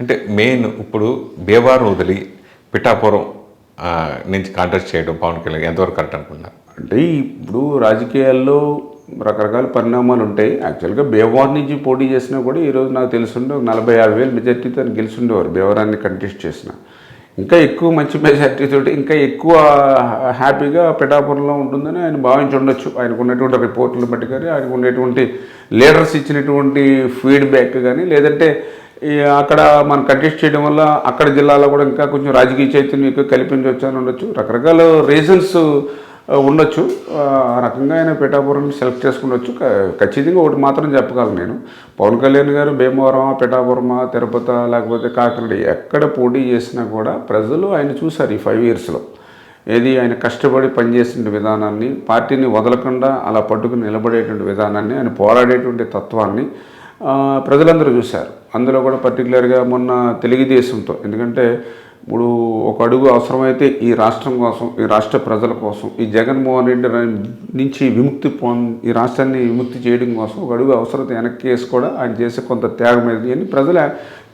అంటే మెయిన్ ఇప్పుడు భీమవరం వదిలి పిఠాపురం నుంచి కాంటాక్ట్ చేయడం పవన్ కళ్యాణ్ ఎంతవరకు కరెక్ట్ అనుకున్నారు అంటే ఇప్పుడు రాజకీయాల్లో రకరకాల పరిణామాలు ఉంటాయి. యాక్చువల్గా భీమవరం నుంచి పోటీ చేసినా కూడా ఈరోజు నాకు తెలుసుండే ఒక నలభై యాభై వేలు మెజార్టీతో ఆయన గెలుచుండేవారు భీమవరాన్ని కంటెస్ట్ చేసిన. ఇంకా ఎక్కువ మంచి మెజార్టీతో ఇంకా ఎక్కువ హ్యాపీగా పిఠాపురంలో ఉంటుందని ఆయన భావించి ఉండొచ్చు. ఆయనకు ఉన్నటువంటి రిపోర్టులు బట్టి కానీ ఆయనకు ఉండేటువంటి లీడర్స్ ఇచ్చినటువంటి ఫీడ్బ్యాక్ కానీ లేదంటే అక్కడ మనం కంటెస్ట్ చేయడం వల్ల అక్కడ జిల్లాలో కూడా ఇంకా కొంచెం రాజకీయ చైతన్యం ఎక్కువ కల్పించవచ్చు వచ్చాను ఉండొచ్చు. రకరకాల రీజన్స్ ఉండొచ్చు. ఆ రకంగా ఆయన పిఠాపురం సెలెక్ట్ చేసుకుండొచ్చు ఖచ్చితంగా ఒకటి మాత్రం చెప్పగలను నేను. పవన్ కళ్యాణ్ గారు భీమవరం పిఠాపురమా తిరుపతి లేకపోతే కాకినాడ ఎక్కడ పోటీ చేసినా కూడా ప్రజలు ఆయన చూశారు ఈ ఫైవ్ ఇయర్స్లో ఏది ఆయన కష్టపడి పనిచేసిన విధానాన్ని పార్టీని వదలకుండా అలా పట్టుకుని నిలబడేటువంటి విధానాన్ని ఆయన పోరాడేటువంటి తత్వాన్ని ప్రజలందరూ చూశారు. అందులో కూడా పర్టికులర్గా మొన్న తెలుగుదేశంతో ఎందుకంటే ఇప్పుడు ఒక అడుగు అవసరమైతే ఈ రాష్ట్రం కోసం ఈ రాష్ట్ర ప్రజల కోసం ఈ జగన్మోహన్ రెడ్డి నుంచి విముక్తి పొంద ఈ రాష్ట్రాన్ని విముక్తి చేయడం కోసం ఒక అడుగు అవసరత వెనక్కి వేసి కూడా ఆయన చేసే కొంత త్యాగం అని ప్రజలు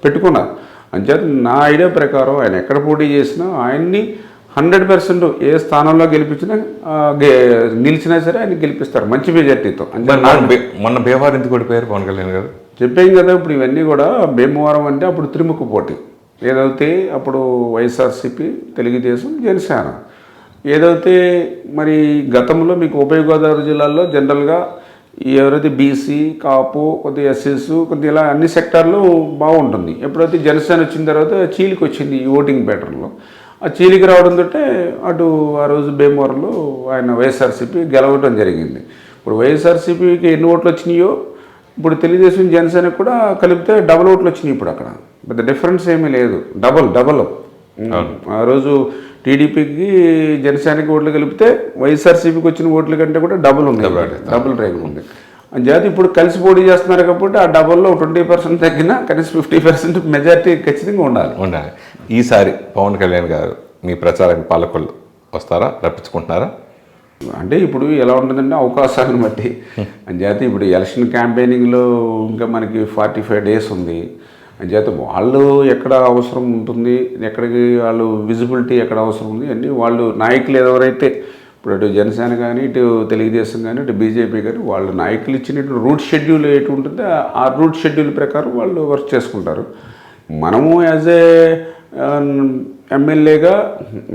పెట్టుకున్నారు. అంచేత నా ఐడియా ప్రకారం ఆయన ఎక్కడ పోటీ చేసినా ఆయన్ని హండ్రెడ్ పర్సెంట్ ఏ స్థానంలో గెలిపించినా నిలిచినా సరే ఆయన గెలిపిస్తారు మంచి మెజార్టీతో. మొన్న భీమవరం ఎందుకు ఓడిపోయారు? పవన్ కళ్యాణ్ గారు. చెప్పాం కదా ఇప్పుడు ఇవన్నీ కూడా భీమవరం అంటే అప్పుడు త్రిముఖ పోటీ. ఏదైతే అప్పుడు వైఎస్ఆర్సీపీ తెలుగుదేశం జనసేన. ఏదైతే మరి గతంలో మీకు ఉభయ గోదావరి జిల్లాల్లో జనరల్గా ఎవరైతే బీసీ కాపు కొద్ది ఎస్ఎస్ కొద్ది ఇలా అన్ని సెక్టార్లు బాగుంటుంది. ఎప్పుడైతే జనసేన వచ్చిన తర్వాత చీలికి వచ్చింది ఈ ఓటింగ్ ప్యాటర్న్లో. ఆ చీలికి రావడం తోటే అటు ఆ రోజు భీమవరంలో ఆయన వైఎస్ఆర్సీపీ గెలవడం జరిగింది. ఇప్పుడు వైఎస్ఆర్సీపీకి ఎన్ని ఓట్లు వచ్చినాయో ఇప్పుడు తెలుగుదేశం జనసేన కూడా కలిపితే డబల్ ఓట్లు వచ్చినాయి ఇప్పుడు అక్కడ. పెద్ద డిఫరెన్స్ ఏమీ లేదు. డబల్ డబల్ ఆ రోజు టీడీపీకి జనసేనకి ఓట్లు కలిపితే వైఎస్ఆర్సీపీకి వచ్చిన ఓట్ల కంటే కూడా డబుల్ ఉంది. డబుల్ రేగు ఉంది. అంచేత ఇప్పుడు కలిసి పోటీ చేస్తున్నారు కాబట్టి ఆ డబల్లో ట్వంటీ పర్సెంట్ తగ్గినా కనీసం ఫిఫ్టీ పర్సెంట్ మెజార్టీ ఖచ్చితంగా ఉండాలి. ఉండాలి. ఈసారి పవన్ కళ్యాణ్ గారు మీ ప్రచారానికి పాలకులు వస్తారా? రప్పించుకుంటున్నారా? అంటే ఇప్పుడు ఎలా ఉంటుందంటే అవకాశాలను బట్టి. అంచేత ఇప్పుడు ఎలక్షన్ క్యాంపెయినింగ్లో ఇంకా మనకి ఫార్టీ ఫైవ్ డేస్ ఉంది. అంచేత వాళ్ళు ఎక్కడ అవసరం ఉంటుంది ఎక్కడికి వాళ్ళు విజిబిలిటీ ఎక్కడ అవసరం ఉంది అన్నీ వాళ్ళు నాయకులు ఎవరైతే ఇప్పుడు అటు జనసేన కానీ ఇటు తెలుగుదేశం కానీ ఇటు బీజేపీ కానీ వాళ్ళు నాయకులు ఇచ్చినటువంటి రూట్ షెడ్యూల్ ఎటు ఉంటుందో ఆ రూట్ షెడ్యూల్ ప్రకారం వాళ్ళు వర్క్ చేసుకుంటారు. మనము యాజ్ ఏ ఎమ్మెల్యేగా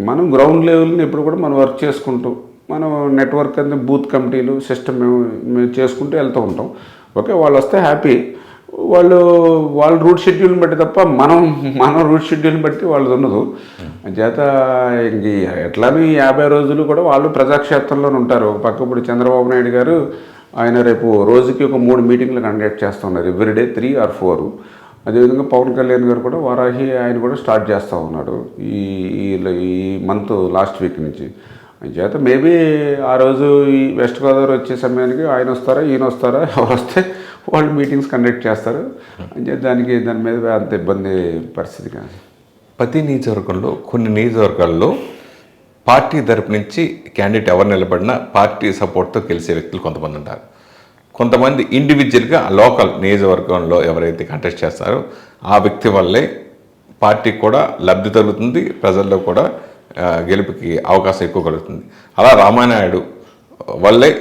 మనం గ్రౌండ్ లెవెల్ని ఎప్పుడు కూడా మనం వర్క్ చేసుకుంటూ. మనం నెట్వర్క్ అంతా బూత్ కమిటీలు సిస్టమ్ మేము మేము చేసుకుంటూ వెళ్తూ ఉంటాం. ఓకే వాళ్ళు వస్తే హ్యాపీ. వాళ్ళు వాళ్ళ రూట్ షెడ్యూల్ని బట్టి తప్ప మనం మనం రూట్ షెడ్యూల్ని బట్టి వాళ్ళది ఉండదు. చేత ఇంక ఎట్లానూ యాభై రోజులు కూడా వాళ్ళు ప్రజాక్షేత్రంలోనే ఉంటారు. పక్క ఇప్పుడు చంద్రబాబు నాయుడు గారు ఆయన రేపు రోజుకి ఒక మూడు మీటింగ్లు కండక్ట్ చేస్తున్నారు. Everyday three or four. అదేవిధంగా పవన్ కళ్యాణ్ గారు కూడా వారాహి ఆయన కూడా స్టార్ట్ చేస్తూ ఉన్నాడు ఈ- ఈ మంత్ లాస్ట్ వీక్ నుంచి. చేత మేబీ ఆ రోజు ఈ వెస్ట్ గోదావరి వచ్చే సమయానికి ఆయన వస్తారా ఈయన వస్తారా ఎవరు వస్తే వాళ్ళు మీటింగ్స్ కండక్ట్ చేస్తారు. అంచేత దానికి దాని మీద అంత ఇబ్బంది పరిస్థితి కాదు. ప్రతి నియోజకవర్గంలో కొన్ని నియోజకవర్గాల్లో పార్టీ తరపు నుంచి క్యాండిడేట్ ఎవరు నిలబడినా పార్టీ సపోర్ట్తో గెలిచే వ్యక్తులు కొంతమంది ఉంటారు. కొంతమంది ఇండివిజువల్గా లోకల్ నియోజకవర్గంలో ఎవరైతే కంటెస్ట్ చేస్తారో ఆ వ్యక్తి వల్లే పార్టీకి కూడా లబ్ధి తగ్గుతుంది ప్రజల్లో కూడా గెలుపుకి అవకాశం ఎక్కువ కలుగుతుంది. అలా రామానాయుడు వల్లే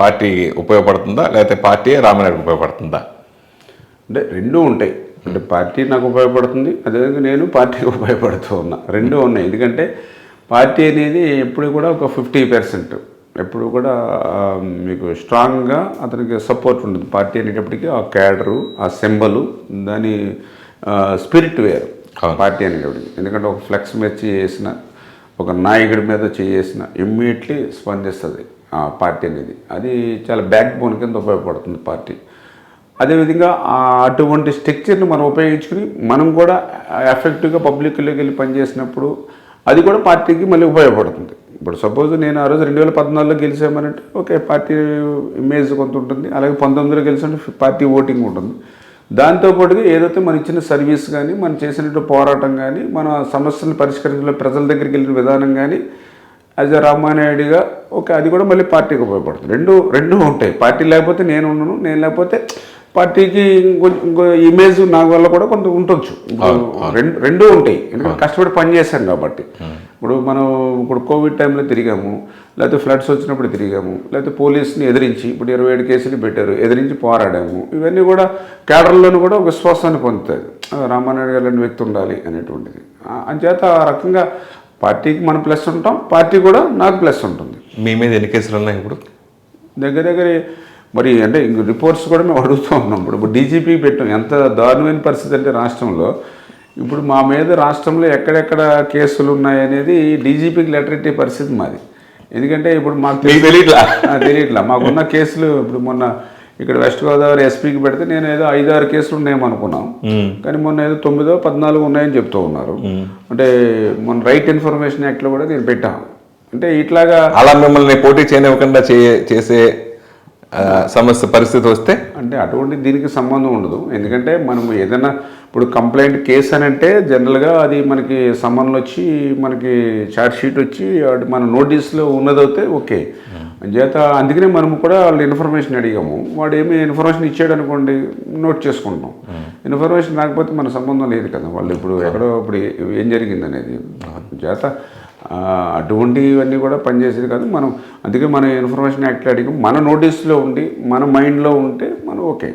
పార్టీ ఉపయోగపడుతుందా? లేకపోతే పార్టీ రామానాయుడు ఉపయోగపడుతుందా? అంటే రెండూ ఉంటాయి. అంటే పార్టీ నాకు ఉపయోగపడుతుంది అదేవిధంగా నేను పార్టీకి ఉపయోగపడుతూ ఉన్నా. రెండూ ఉన్నాయి. ఎందుకంటే పార్టీ అనేది ఎప్పుడు కూడా ఒక ఫిఫ్టీ పర్సెంట్. ఎప్పుడు కూడా మీకు స్ట్రాంగ్గా అతనికి సపోర్ట్ ఉంటుంది. పార్టీ అనేటప్పటికీ ఆ క్యాడరు ఆ సింబలు దాని స్పిరిట్ వేరు. పార్టీ పార్టీ అనేటప్పటికి ఎందుకంటే ఒక ఫ్లెక్స్ మీద చేసిన ఒక నాయకుడి మీద చేసిన ఇమ్మీడియట్లీ స్పందిస్తుంది ఆ పార్టీ అనేది. అది చాలా బ్యాక్ బోన్ కింద ఉపయోగపడుతుంది పార్టీ. అదేవిధంగా అటువంటి స్ట్రక్చర్ని మనం ఉపయోగించుకుని మనం కూడా ఎఫెక్టివ్గా పబ్లిక్లోకి వెళ్ళి పనిచేసినప్పుడు అది కూడా పార్టీకి మళ్ళీ ఉపయోగపడుతుంది. ఇప్పుడు సపోజ్ నేను ఆ రోజు రెండు వేల పద్నాలుగులో గెలిచామనంటే ఓకే పార్టీ ఇమేజ్ కొంత ఉంటుంది. అలాగే పంతొమ్మిదిలో గెలిచామంటే పార్టీ ఓటింగ్ ఉంటుంది. దాంతోపాటుగా ఏదైతే మనం ఇచ్చిన సర్వీస్ కానీ మనం చేసినట్టు పోరాటం కానీ మన సమస్యలను పరిష్కరించడంలో ప్రజల దగ్గరికి వెళ్ళిన విధానం కానీ యాజ్ ఎ రామానాయుడిగా ఓకే అది కూడా మళ్ళీ పార్టీకి ఉపయోగపడుతుంది. రెండు రెండు ఉంటాయి. పార్టీ లేకపోతే నేను ఉండను నేను లేకపోతే పార్టీకి ఇంకో ఇమేజ్ నా వల్ల కూడా కొంత ఉండొచ్చు రెండు రెండూ ఉంటాయి. ఎందుకంటే కష్టపడి పని చేశాం కాబట్టి. ఇప్పుడు మనం ఇప్పుడు కోవిడ్ టైంలో తిరిగాము లేకపోతే ఫ్లడ్స్ వచ్చినప్పుడు తిరిగాము లేకపోతే పోలీస్ని ఎదిరించి ఇప్పుడు ఇరవై ఏడు కేసులు పెట్టారు ఎదిరించి పోరాడాము. ఇవన్నీ కూడా కేడర్లోనూ కూడా ఒక విశ్వాసాన్ని పొందుతుంది ఆ, రామానాయుడు గారు లాంటి వ్యక్తి ఉండాలి అనేటువంటిది. అంచేత ఆ రకంగా పార్టీకి మనం ప్లస్ ఉంటాం పార్టీ కూడా నాకు ప్లస్ ఉంటుంది. మీ మీద ఎన్ని కేసులు ఉన్నాయి ఇప్పుడు? దగ్గర దగ్గర మరి అంటే ఇంక రిపోర్ట్స్ కూడా మేము అడుగుతూ ఉన్నాం. ఇప్పుడు ఇప్పుడు డీజీపీ పెట్టాం. ఎంత దారుణమైన పరిస్థితి అంటే రాష్ట్రంలో. ఇప్పుడు మా మీద రాష్ట్రంలో ఎక్కడెక్కడ కేసులు ఉన్నాయనేది డీజీపీకి లెటర్ ఇచ్చే పరిస్థితి మాది. ఎందుకంటే ఇప్పుడు మాకు తెలియట్లా తెలియట్లా మాకున్న కేసులు ఇప్పుడు మొన్న ఇక్కడ వెస్ట్ గోదావరి ఎస్పీకి పెడితే నేను ఏదో ఐదు ఆరు కేసులు ఉన్నాయేమో అనుకున్నాం. కానీ మొన్న ఏదో తొమ్మిదో పద్నాలుగు ఉన్నాయని చెప్తూ ఉన్నారు. అంటే మొన్న రైట్ ఇన్ఫర్మేషన్ యాక్ట్లో కూడా నేను పెట్టాను. అంటే ఇట్లాగా అలా మిమ్మల్ని పోటీ చేయనివ్వకుండా చేసే సమస్య పరిస్థితి వస్తే? అంటే అటువంటి దీనికి సంబంధం ఉండదు. ఎందుకంటే మనం ఏదైనా ఇప్పుడు కంప్లైంట్ కేసు అని అంటే జనరల్గా అది మనకి సమన్లు వచ్చి మనకి చార్జ్ షీట్ వచ్చి మన నోటీస్లో ఉన్నదైతే ఓకే. చేత అందుకనే మనం కూడా వాళ్ళు ఇన్ఫర్మేషన్ అడిగాము. వాడు ఏమి ఇన్ఫర్మేషన్ ఇచ్చాడు అనుకోండి నోట్ చేసుకుంటాం ఇన్ఫర్మేషన్ రాకపోతే మన సంబంధం లేదు కదా. వాళ్ళు ఇప్పుడు ఎక్కడో ఇప్పుడు ఏం జరిగింది అనేది చేత అటువంటివన్నీ కూడా పనిచేసేది కాదు. మనం అందుకే మన ఇన్ఫర్మేషన్ యాక్ట్ అడిగి మన నోటీస్లో ఉండి మన మైండ్లో ఉంటే మనం ఓకే.